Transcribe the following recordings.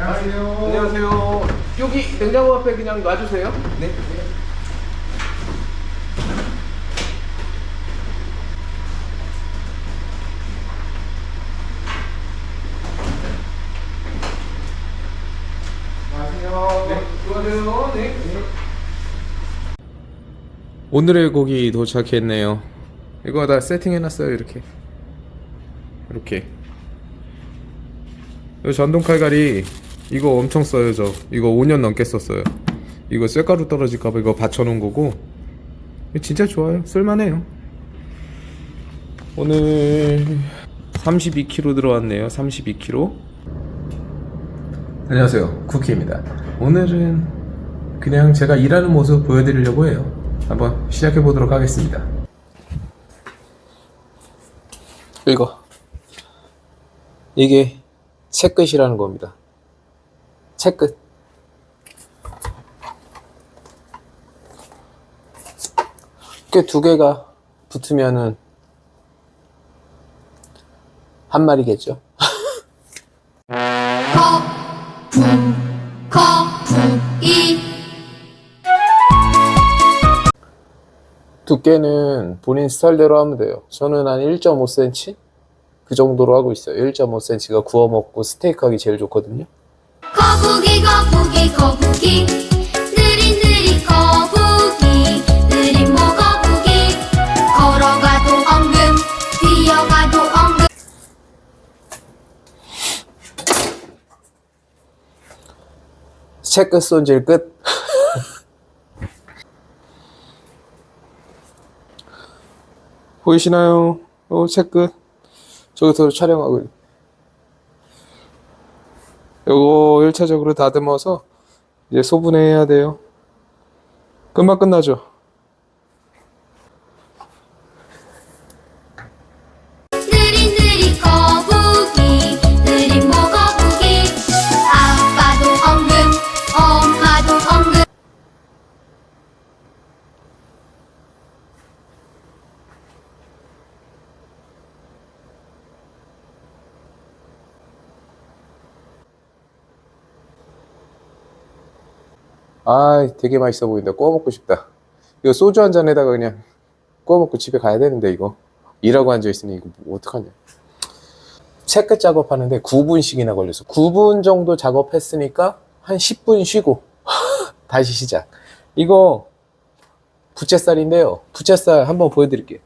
안녕하세요. 안녕하세요. 여기 냉장고 앞에 그냥 놔주세요. 네. 안녕하세요. 네, 수고하세요. 네. 오늘의 곡이 도착했네요. 이거 다 세팅해놨어요. 이렇게. 이렇게. 이 전동 칼갈이 이거 엄청 써요. 저 이거 5년 넘게 썼어요. 이거 쇠가루 떨어질까봐 이거 받쳐놓은 거고. 진짜 좋아요. 쓸만해요. 오늘 32kg 들어왔네요. 32kg. 안녕하세요. 쿠키입니다. 오늘은 그냥 제가 일하는 모습 보여드리려고 해요. 한번 시작해 보도록 하겠습니다. 이거 이게 채끝이라는 겁니다. 채끝. 이렇게 두 개가 붙으면은 한 마리겠죠. 거품 거품이 두께는 본인 스타일대로 하면 돼요. 저는 한 1.5cm 그 정도로 하고 있어요. 1.5cm가 구워 먹고 스테이크 하기 제일 좋거든요. 거북이 거북이 거북이 느릿느릿 거북이 느릿 모 거북이 걸어가도 엉금 뛰어가도 엉금 채끝 손질 끝. 보이시나요? 어, 채끝. 저기서 촬영하고. 있- 요거 1차적으로 다듬어서 이제 소분해야 돼요. 금방 끝나죠? 아, 되게 맛있어 보인다. 구워 먹고 싶다. 이거 소주 한 잔에다가 그냥 구워 먹고 집에 가야 되는데 이거 일하고 앉아 있으면 이거 뭐 어떡하냐. 채끝 작업하는데 9분씩이나 걸렸어. 9분 정도 작업했으니까 한 10분 쉬고 다시 시작. 이거 부채살인데요. 부채살 한번 보여드릴게요.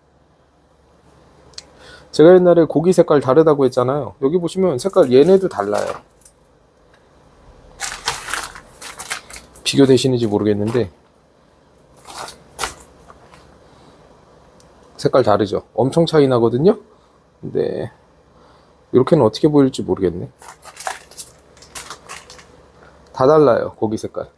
제가 옛날에 고기 색깔 다르다고 했잖아요. 여기 보시면 색깔 얘네도 달라요. 비교되시는지 모르겠는데 색깔 다르죠. 엄청 차이 나거든요. 근데 이렇게는 어떻게 보일지 모르겠네. 다 달라요 고기 색깔.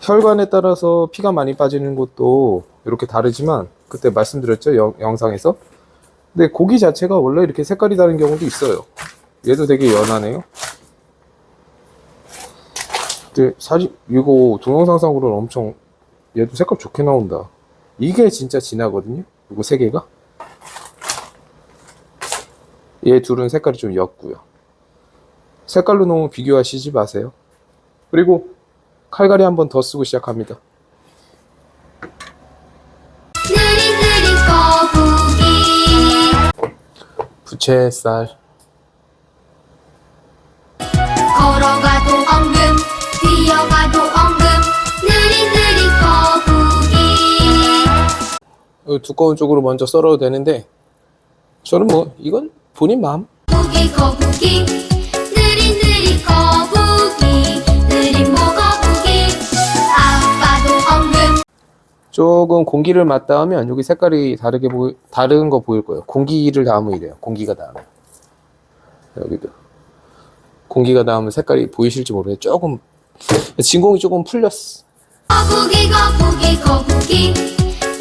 혈관에 따라서 피가 많이 빠지는 것도 이렇게 다르지만 그때 말씀드렸죠 영, 영상에서? 근데 고기 자체가 원래 이렇게 색깔이 다른 경우도 있어요. 얘도 되게 연하네요 근데 사진 이거 동영상상으로는 엄청 얘도 색깔 좋게 나온다. 이게 진짜 진하거든요. 이거 세 개가. 얘 둘은 색깔이 좀 옅고요. 색깔로 너무 비교하시지 마세요. 그리고 칼갈이 한 번 더 쓰고 시작합니다. 부채살. 걸어가도 엉금 뛰어가도 엉금 느릿느릿 거북이 이 두꺼운 쪽으로 먼저 썰어도 되는데 저는 뭐 이건 본인 마음. 거북이 거북이 느릿느릿 거북이 느릿 모 거북이 아빠도 엉금 조금 공기를 맞닿으면 여기 색깔이 다르게 보이, 다른 거 보일 거예요. 공기를 닿으면 이래요. 공기가 닿으면. 여기도. 공기가 닿으면 색깔이 보이실지 모르겠어요. 조금, 진공이 조금 풀렸어. 거북이 거북이 거북이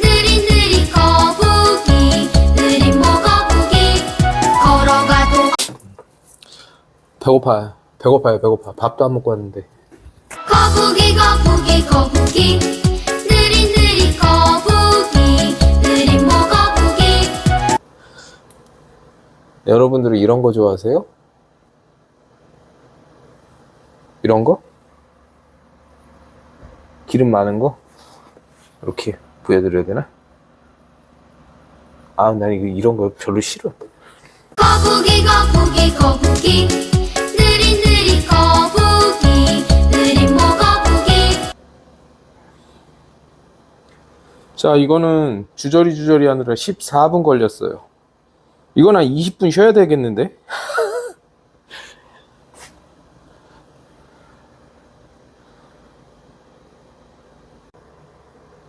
느릿느릿 거북이 느릿 모 거북이 걸어가도 배고파요. 배고파요, 배고파. 밥도 안 먹고 왔는데. 거북이 거북이 거북이 느릿느릿 거북이 느릿 모 거북이 여러분들은 이런 거 좋아하세요? 이런 거? 기름 많은 거? 이렇게 보여드려야 되나? 아, 난 이거 이런 거 별로 싫어. 거북이 거북이 거북이 느린 느린 거북이 느린 모 거북이 자, 이거는 주저리 주저리 하느라 14분 걸렸어요. 이건 한 20분 쉬어야 되겠는데?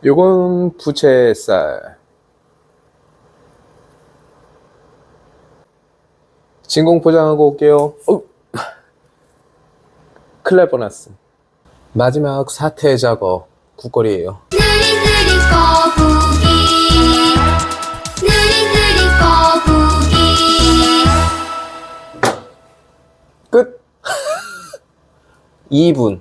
요건 부채살. 진공 포장하고 올게요. 어. 큰일 날 뻔했어. 마지막 사태 작업. 국거리예요. 거북이 거북이 끝. 2분.